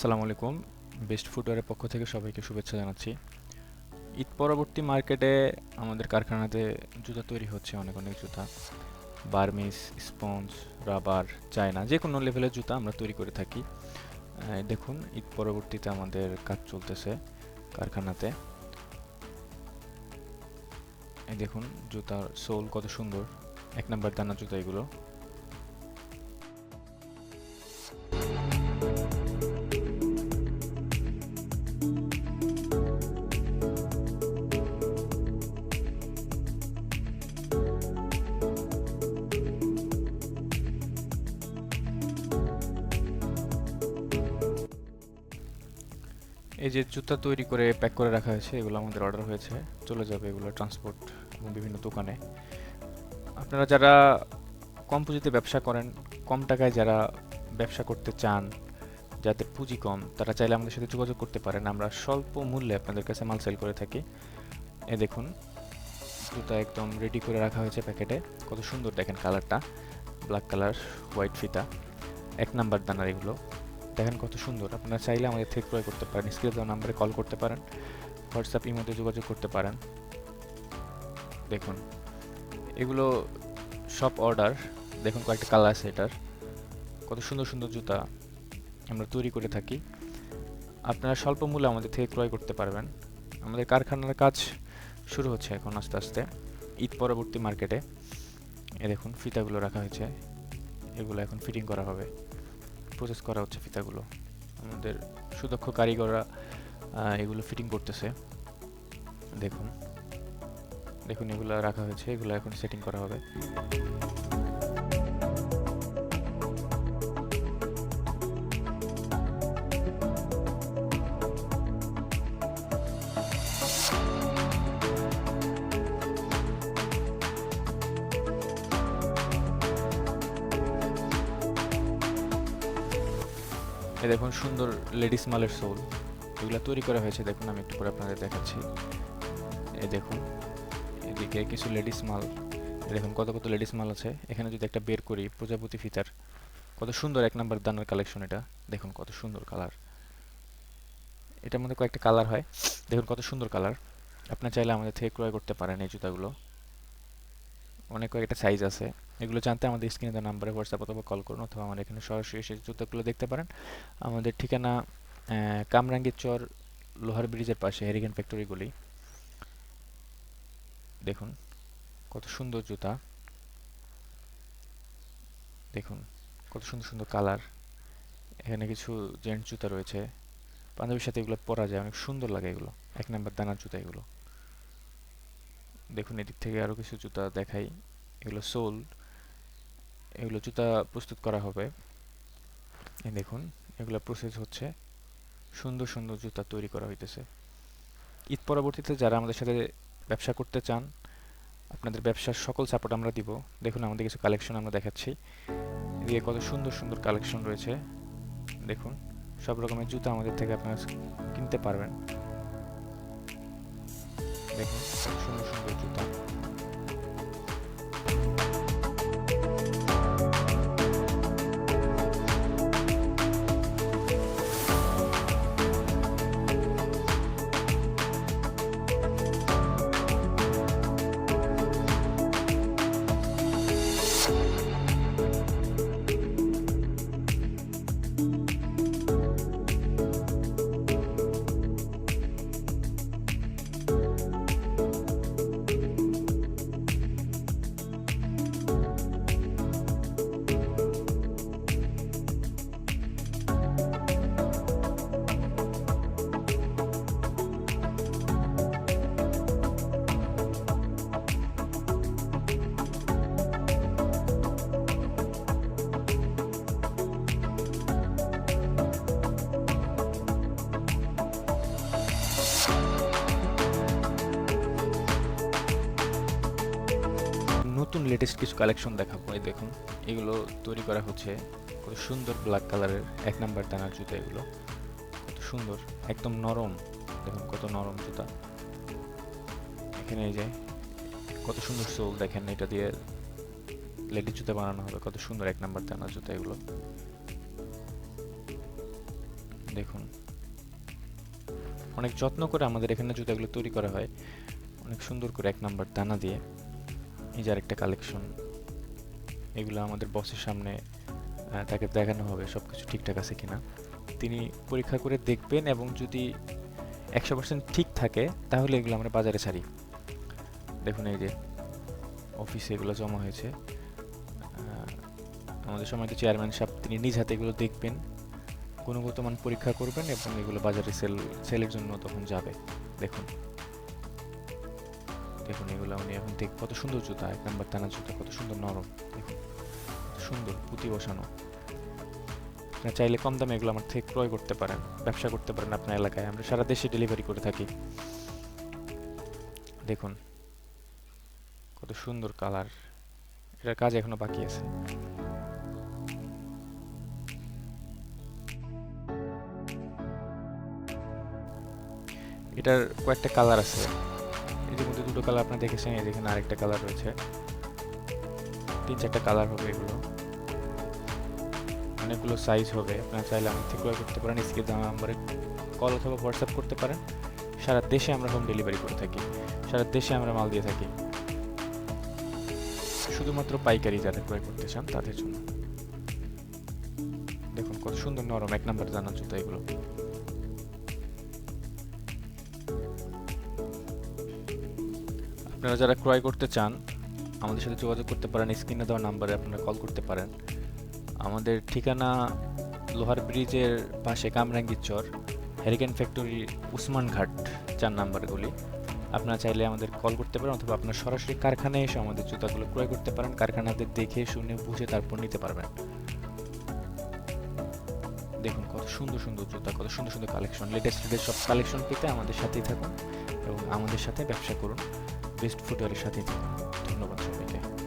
আসসালামু আলাইকুম। বেস্ট ফুটওয়ারের পক্ষ থেকে সবাইকে শুভেচ্ছা জানাচ্ছি। ঈদ পরবর্তী মার্কেটে আমাদের কারখানাতে জুতা তৈরি হচ্ছে অনেক অনেক জুতা। বার্মিস স্পঞ্জ, রাবার, চায়না যে কোনো লেভেলের জুতা আমরা তৈরি করে থাকি। দেখুন, ঈদ পরবর্তীতে আমাদের কাজ চলতেছে কারখানাতে। দেখুন, জুতার সোল কত সুন্দর। এক নাম্বার দানা জুতা এগুলো। এই যে জুতা তৈরি করে প্যাক করে রাখা হয়েছে, এগুলো আমাদের অর্ডার হয়েছে। চলে যাবে এগুলো ট্রান্সপোর্ট এবং বিভিন্ন দোকানে। আপনারা যারা কম পুঁজিতে ব্যবসা করেন, কম টাকায় যারা ব্যবসা করতে চান, যাদের পুঁজি কম, তারা চাইলে আমাদের সাথে যোগাযোগ করতে পারেন। আমরা স্বল্প মূল্যে আপনাদের কাছে মাল সেল করে থাকি। এ দেখুন, জুতা একদম রেডি করে রাখা হয়েছে প্যাকেটে কত সুন্দর দেখেন কালারটা ব্ল্যাক কালার হোয়াইট ফিতা। এক নাম্বার দানার এগুলো। দেখেন কত সুন্দর। আপনারা চাইলে আমাদের থেকে ক্রয় করতে পারেন দেওয়া নাম্বারে কল করতে পারেন, হোয়াটসঅ্যাপ, ইমোতে যোগাযোগ করতে পারেন। দেখুন, এগুলো সব অর্ডার দেখুন কয়েকটা কালার আছে এটার। কত সুন্দর সুন্দর জুতা আমরা তৈরি করে থাকি। আপনারা স্বল্প মূল্যে আমাদের থেকে ক্রয় করতে পারবেন। আমাদের কারখানার কাজ শুরু হচ্ছে এখন আস্তে আস্তে, ঈদ পরবর্তী মার্কেটে এ। দেখুন, ফিতাগুলো রাখা হয়েছে। এগুলো এখন ফিটিং করা হবে। প্রসেস করা হচ্ছে ফিতাগুলো। আমাদের সুদক্ষ কারিগররা এগুলো ফিটিং করতেছে। দেখুন। দেখুন, এগুলো রাখা হয়েছে। এগুলো এখন সেটিং করা হবে। দেখুন, সুন্দর লেডিস মালের সোল। এগুলো তৈরি করা হয়েছে, দেখুন, আমি একটু পরে আপনাদের দেখাচ্ছি। এই দেখুন, এদিকে কিছু লেডিস মাল। দেখুন, কত কত লেডিস মাল আছে। এখানে যদি একটা বের করি, প্রজাপতি ফিতার, কত সুন্দর এক নাম্বার দানার কালেকশন এটা। দেখুন, কত সুন্দর কালার এটার মধ্যে কয়েকটা কালার হয়। দেখুন, কত সুন্দর কালার আপনার চাইলে আমাদের থেকে ক্রয় করতে পারেন এই জুতাগুলো। অনেক কয়েকটা সাইজ আছে। এগুলো জানতে আমাদের স্ক্রিনে দেওয়া নাম্বারে হোয়াটসঅ্যাপ অথবা কল করুন অথবা আমার এখানে সরাসরি এসে জুতাগুলো দেখতে পারেন। আমাদের ঠিকানা আহ, কামরাঙ্গীর চর লোহার ব্রিজের পাশে হেরিকেন ফ্যাক্টরিগুলি দেখুন কত সুন্দর জুতা। দেখুন কত সুন্দর সুন্দর কালার এখানে কিছু জেন্টস জুতা রয়েছে। পাঞ্জাবির সাথে এগুলো পরা যায় অনেক সুন্দর লাগে এগুলো। এক নাম্বার দানার জুতা এগুলো। দেখুন, এদিক থেকে আরও কিছু জুতা দেখাই। এগুলো সোল। এগুলো জুতা প্রস্তুত করা হবে। দেখুন, এগুলো প্রসেস হচ্ছে। সুন্দর সুন্দর জুতা তৈরি করা হইতেছে। ঈদ পরবর্তীতে যারা আমাদের সাথে ব্যবসা করতে চান, আপনাদের ব্যবসার সকল সাপোর্ট আমরা দিব। দেখুন, আমাদের কিছু কালেকশন আমরা দেখাচ্ছি। এদিকে কত সুন্দর সুন্দর কালেকশন রয়েছে। দেখুন, সব রকমের জুতা আমাদের থেকে আপনারা কিনতে পারবেন। দেখুন সুন্দর নতুন লেটেস্ট কিছু কালেকশন দেখাবো। এই দেখুন, এগুলো তৈরি করা হচ্ছে। কত সুন্দর ব্ল্যাক কালারের এক নাম্বার দানার জুতা এগুলো। কত সুন্দর, একদম নরম। দেখুন, কত নরম জুতা। এখানে এই যে, কত সুন্দর সোল, দেখেন এটা দিয়ে লেডিস জুতা বানানো হবে। কত সুন্দর এক নাম্বার দানার জুতা এগুলো। দেখুন। অনেক যত্ন করে আমাদের এখানে জুতাগুলো তৈরি করা হয়। অনেক সুন্দর করে এক নাম্বার দানা দিয়ে। এই যে আরেকটা কালেকশন এগুলো আমাদের বসের সামনে তাকে দেখানো হবে সব কিছু ঠিকঠাক আছে কিনা। তিনি পরীক্ষা করে দেখবেন এবং যদি একশো পার্সেন্ট ঠিক থাকে, তাহলে এগুলো আমরা বাজারে ছাড়ি। দেখুন এই যে অফিসে এগুলো জমা হয়েছে। আমাদের সময় তো চেয়ারম্যান সাহেব, তিনি নিজ হাতে এগুলো দেখবেন, গুণগত মান পরীক্ষা করবেন এবং এগুলো বাজারে সেল সেলের জন্য তখন যাবে। দেখুন। দেখুন এগুলো উনি এখন দেখ কত সুন্দর জুতা, এক নাম্বার টানা জুতা, কত সুন্দর নরম দেখুন সুন্দর, পুঁতি বসানো। আপনারা চাইলে কম দামে এগুলো আমার থেকে ক্রয় করতে পারেন, ব্যবসা করতে পারেন আপনার এলাকায়। আমরা সারা দেশে ডেলিভারি করে থাকি। দেখুন, কত সুন্দর কালার। এটার কাজ এখনও বাকি আছে। এটার কয়েকটা কালার আছে। দুটো কালার আপনি দেখেছেন, এই যেখানে আরেকটা কালার রয়েছে। তিন চারটা কালার হবে এগুলো। অনেকগুলো সাইজ হবে, আপনারা চাইলে আমার থেকে ক্রয় করতে পারেন দেওয়া নাম্বারে কল অথবা হোয়াটসঅ্যাপ করতে পারেন। সারা দেশে আমরা হোম ডেলিভারি করে থাকি, সারা দেশে আমরা মাল দিয়ে থাকি। শুধুমাত্র পাইকারি যারা ক্রয় করতে চান, তাদের জন্য। দেখুন কত সুন্দর নরম এক নাম্বার জানার জুতো এগুলো। আপনারা যারা ক্রয় করতে চান, আমাদের সাথে যোগাযোগ করতে পারেন। স্ক্রিনে দেওয়া নাম্বারে আপনারা কল করতে পারেন। আমাদের ঠিকানা লোহার ব্রিজের পাশে কামরাঙ্গীর চর হ্যারিকেন ফ্যাক্টরি উসমান ঘাট চার নাম্বার গলি। আপনারা চাইলে আমাদের কল করতে পারেন অথবা আপনার সরাসরি কারখানায় এসে আমাদের জুতাগুলো ক্রয় করতে পারেন। কারখানাতে দেখে, শুনে, বুঝে তারপর নিতে পারবেন। দেখুন কত সুন্দর সুন্দর জুতা, কত সুন্দর সুন্দর কালেকশন লেটেস্ট লেটেস্ট সব কালেকশন পেতে আমাদের সাথেই থাকুন এবং আমাদের সাথে ব্যবসা করুন। বেস্ট ফুটবলের সাথে ধন্যবাদ সবাইকে।